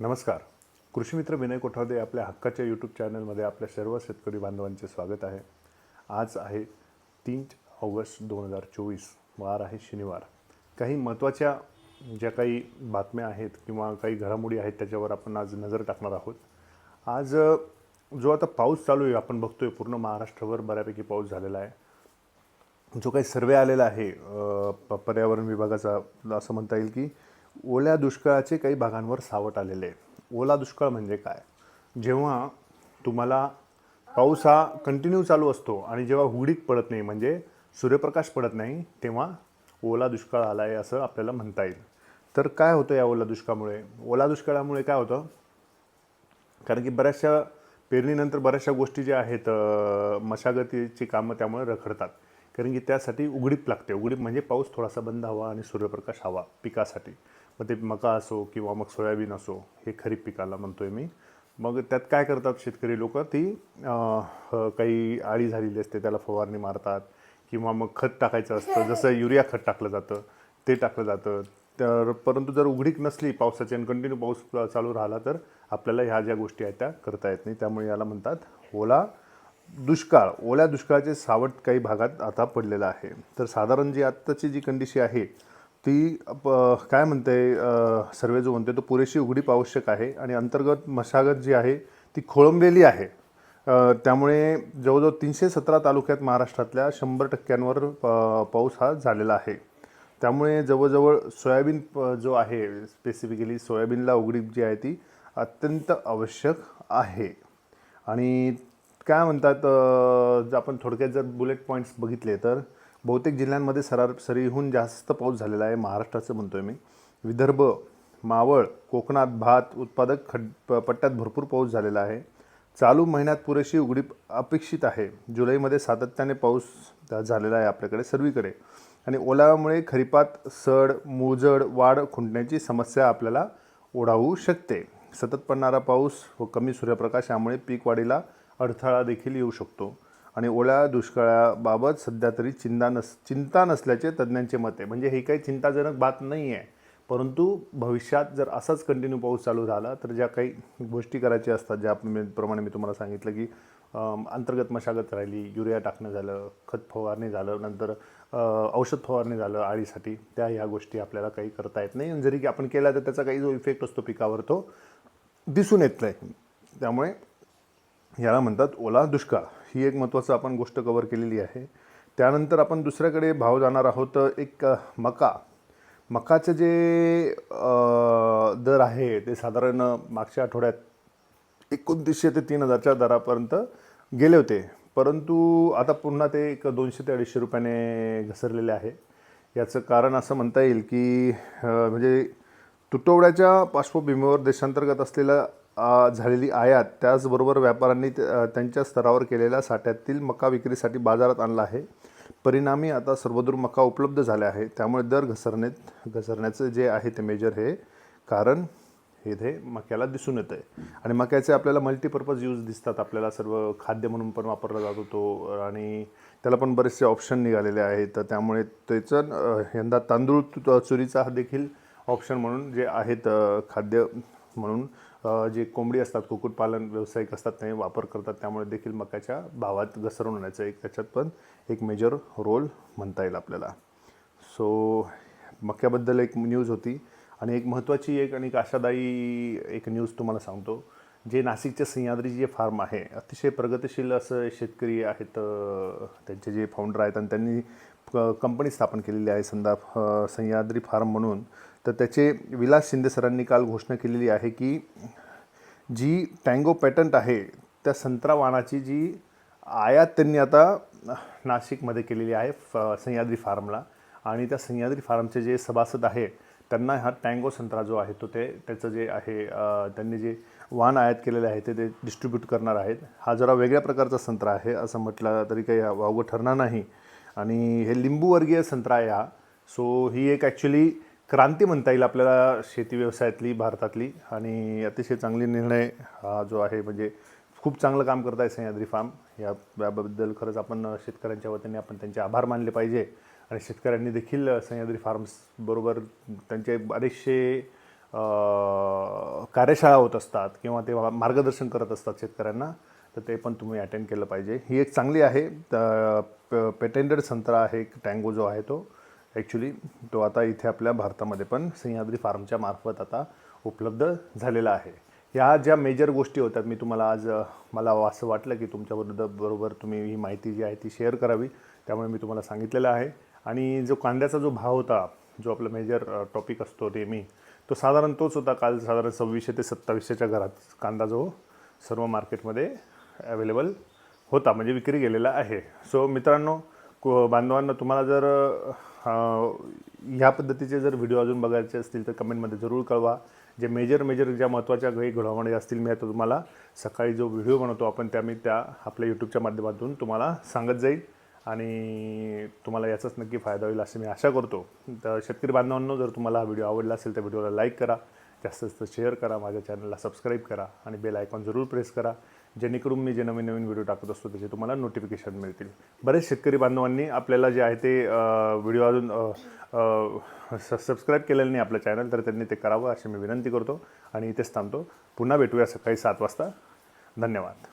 नमस्कार. कृषीमित्र विनय कोठावदे आपल्या हक्काच्या यूट्यूब चॅनलमध्ये आपल्या सर्व शेतकरी बांधवांचे स्वागत आहे. आज आहे तीन ऑगस्ट दोन हजार चोवीस. वार आहे शनिवार. काही महत्त्वाच्या ज्या काही बातम्या आहेत किंवा काही घडामोडी आहेत त्याच्यावर आपण आज नजर टाकणार आहोत. आज जो आता पाऊस चालू आहे आपण बघतोय पूर्ण महाराष्ट्रभर बऱ्यापैकी पाऊस झालेला आहे. जो काही सर्वे आलेला आहे प- पर्यावरण विभागाचा असं म्हणता येईल की ओल्या दुष्काळाचे काही भागांवर सावट आलेले आहे. ओला दुष्काळ म्हणजे काय? जेव्हा तुम्हाला पाऊस हा कंटिन्यू चालू असतो आणि जेव्हा हुडीक पडत नाही म्हणजे सूर्यप्रकाश पडत नाही तेव्हा ओला दुष्काळ आला आहे असं आपल्याला म्हणता येईल. तर काय होतं या ओला दुष्काळामुळे? ओला दुष्काळामुळे काय होतं? कारण की बऱ्याचशा पेरणीनंतर बऱ्याचशा गोष्टी ज्या आहेत मशागतीची कामं त्यामुळे रखडतात. कारण की त्यासाठी उघडीप लागते. उघडीप म्हणजे पाऊस थोडासा बंद हवा आणि सूर्यप्रकाश हवा पिकासाठी. मग ते मका असो किंवा मग सोयाबीन असो हे खरीप पिकाला म्हणतो आहे मी. मग त्यात काय करतात शेतकरी लोक? ती काही आळी झालेली असते त्याला फवारणी मारतात किंवा मग खत टाकायचं असतं जसं युरिया खत टाकलं जातं ते टाकलं जातं. तर परंतु जर उघडीक नसली पावसाची आणि कंटिन्यू पाऊस चालू राहिला तर आपल्याला ह्या ज्या गोष्टी आहेत त्या करता येत नाही. त्यामुळे याला म्हणतात ओला दुष्काळ. ओल्या दुष्काळाचे सावट काही भागात आता पडलेलं आहे. तर साधारण जी आत्ताची जी कंडिशन आहे ती प- काय म्हणते सर्वे जो म्हणते तो पुरेशी उघडीप आवश्यक आहे आणि अंतर्गत मशागत जी आहे ती खोळंबलेली आहे. त्यामुळे जवळजवळ तीनशे सतरा तालुक्यात महाराष्ट्रातल्या शंभर टक्क्यांवर प- पाऊस हा झालेला आहे. त्यामुळे जवळजवळ सोयाबीन प- जो आहे स्पेसिफिकली सोयाबीनला उघडीप जी आहे ती अत्यंत आवश्यक आहे. आणि काय म्हणतात जर आपण थोडक्यात जर बुलेट पॉईंट्स बघितले तर बहुतेक जिल्ह्यांमध्ये सरार सरीहून जास्त पाऊस झालेला आहे. महाराष्ट्राचं म्हणतो आहे मी. विदर्भ मावळ कोकणात भात उत्पादक खड प- पट्ट्यात भरपूर पाऊस झालेला आहे. चालू महिन्यात पुरेशी उघडी अपेक्षित आहे. जुलैमध्ये सातत्याने पाऊस झालेला आहे आपल्याकडे सर्वीकडे आणि ओलाव्यामुळे खरीपात सड मूळजड वाढ खुंटण्याची समस्या आपल्याला ओढावू शकते. सतत पडणारा पाऊस व कमी सूर्यप्रकाश यामुळे पीक वाढीला अडथळा देखील येऊ शकतो. आणि ओल्या दुष्काळाबाबत सध्या तरी चिंता नस चिंता नसल्याचे तज्ज्ञांचे मत आहे. म्हणजे ही काही चिंताजनक बात नाही आहे परंतु भविष्यात जर असाच कंटिन्यू पाऊस चालू झाला तर ज्या काही गोष्टी करायच्या असतात ज्या मी- प्रमाणे मी तुम्हाला सांगितलं की अंतर्गत मशागत राहिली युरिया टाकणं झालं खत फवारणी झालं नंतर औषध फवारणी झालं आळीसाठी त्या ह्या गोष्टी आपल्याला काही करता येत नाही. आणि जरी की आपण केला तर त्याचा काही जो इफेक्ट असतो पिकावर तो दिसून येत नाही. त्यामुळे याला म्हणतात ओला दुष्काळ. ही एक महत्त्वाचं आपण गोष्ट कवर केलेली आहे. त्यानंतर आपण दुसऱ्याकडे भाव जाणार आहोत एक मका. मकाचे जे दर आहे ते साधारण मागच्या आठवड्यात एकोणतीसशे ते तीन हजारच्या दरापर्यंत गेले होते. परंतु आता पुन्हा ते एक दोनशे ते अडीचशे रुपयाने घसरलेले आहे. याचं कारण असं म्हणता येईल की म्हणजे तुटवड्याच्या पार्श्वभूमीवर देशांतर्गत असलेला झालेली आयात त्याचबरोबर व्यापाऱ्यांनी त्यांच्या स्तरावर केलेल्या साठ्यातील मका विक्रीसाठी बाजारात आणला आहे. परिणामी आता सर्वदूर मका उपलब्ध झाले आहे त्यामुळे दर घसरण्यात घसरण्याचं जे आहे ते मेजर हे कारण हे ते मक्याला दिसून येतं आहे आणि मक्याचे आपल्याला मल्टीपर्पज यूज दिसतात. आपल्याला सर्व खाद्य म्हणून पण वापरला जात होतो आणि त्याला पण बरेचसे ऑप्शन निघालेले आहेत. तर त्यामुळे त्याचं यंदा तांदूळ तु- चुरीचा हा देखील ऑप्शन म्हणून जे आहेत खाद्य म्हणून जे कोंबडी असतात कुक्कुटपालन व्यावसायिक असतात ते वापर करतात. त्यामुळे देखील मक्याच्या भावात घसरून होण्याचा एक त्याच्यात पण एक मेजर रोल म्हणता येईल आपल्याला. सो मक्याबद्दल एक न्यूज होती. आणि एक महत्त्वाची एक आणि एक आशादायी एक न्यूज तुम्हाला सांगतो. जे नाशिकचे सह्याद्री जे फार्म आहे अतिशय प्रगतिशील असं शेतकरी आहेत त्यांचे जे फाउंडर आहेत आणि त्यांनी कंपनी स्थापन केलेली आहे संदा सह्याद्री फार्म म्हणून. तर त्याचे विलास शिंदे सरांनी काल घोषणा केलेली आहे की जी टँगो पॅटंट आहे त्या संत्रा वाणाची जी आयात त्यांनी आता नाशिकमध्ये केलेली आहे फ सह्याद्री फार्मला आणि त्या सह्याद्री फार्मचे जे सभासद आहे त्यांना हा टँगो संत्रा जो आहे तो ते त्याचं जे आहे त्यांनी जे वाण आयात केलेले आहे ते ते डिस्ट्रीब्यूट करणार आहेत. हा जरा वेगळ्या प्रकारचा संत्रा आहे असं म्हटलं तरी काही वावगं ठरणार नाही. आणि हे लिंबूवर्गीय संत्रा आहे हा. सो ही एक ॲक्च्युली क्रांती म्हणता येईल आपल्याला शेती व्यवसायातली भारतातली. आणि अतिशय चांगली निर्णय हा जो आहे म्हणजे खूप चांगलं काम करत आहे सह्याद्री फार्म या याबद्दल खरंच आपण शेतकऱ्यांच्या वतीने आपण त्यांचे आभार मानले पाहिजे. आणि शेतकऱ्यांनी देखील सह्याद्री फार्म्स बरोबर त्यांचे बरेचसे कार्यशाळा होत असतात किंवा ते मार्गदर्शन करत असतात शेतकऱ्यांना तर ते पण तुम्ही अटेंड केलं पाहिजे. ही एक चांगली आहे. पेटेंटेड संत्रा आहे एक टँगो जो आहे तो ॲक्च्युली तो आता इथे आपल्या भारतामध्ये पण सह्याद्री फार्मच्या मार्फत आता उपलब्ध झालेला आहे. ह्या ज्या मेजर गोष्टी होत्या मी तुम्हाला आज मला असं वाटलं की तुमच्याबरोबर बरोबर तुम्ही ही माहिती जी आहे ती शेअर करावी त्यामुळे मी तुम्हाला सांगितलेलं आहे. आणि जो कांद्याचा जो भाव होता जो आपला मेजर टॉपिक असतो नेहमी तो साधारण तोच होता काल साधारण सव्वीसशे ते सत्तावीसशेच्या घरात. कांदा जो सर्व मार्केटमध्ये अवेलेबल होता म्हणजे विक्री गेलेला आहे. सो मित्रांनो को बांधवांना तुम्हाला जर ह्या पद्धतीचे जर व्हिडिओ अजून बघायचे असतील तर कमेंटमध्ये जरूर कळवा. जे मेजर मेजर ज्या महत्त्वाच्या काही घडामोडी असतील मी आता तुम्हाला सकाळी जो व्हिडिओ बनवतो आपण त्या मी त्या आपल्या यूट्यूबच्या माध्यमातून तुम्हाला सांगत जाईल. आणि तुम्हाला याचाच नक्की फायदा होईल अशी मी आशा करतो. तर शेतकरी बांधवांनो जर तुम्हाला हा व्हिडिओ आवडला असेल तर व्हिडिओला लाईक करा. जास्तीत जास्त शेअर करा. माझ्या चॅनलला सबस्क्राईब करा आणि बेल आयकॉन जरूर प्रेस करा. जेणेकरून मी जे नवीन नवीन व्हिडिओ टाकत असतो त्याचे तुम्हाला नोटिफिकेशन मिळतील. बरेच शेतकरी बांधवांनी आपल्याला जे आहे ते व्हिडिओ अजून सबस्क्राईब केलेलं नाही आपलं चॅनल तर त्यांनी ते करावं अशी मी विनंती करतो. आणि इथेच थांबतो. पुन्हा भेटूया सकाळी सात वाजता. धन्यवाद.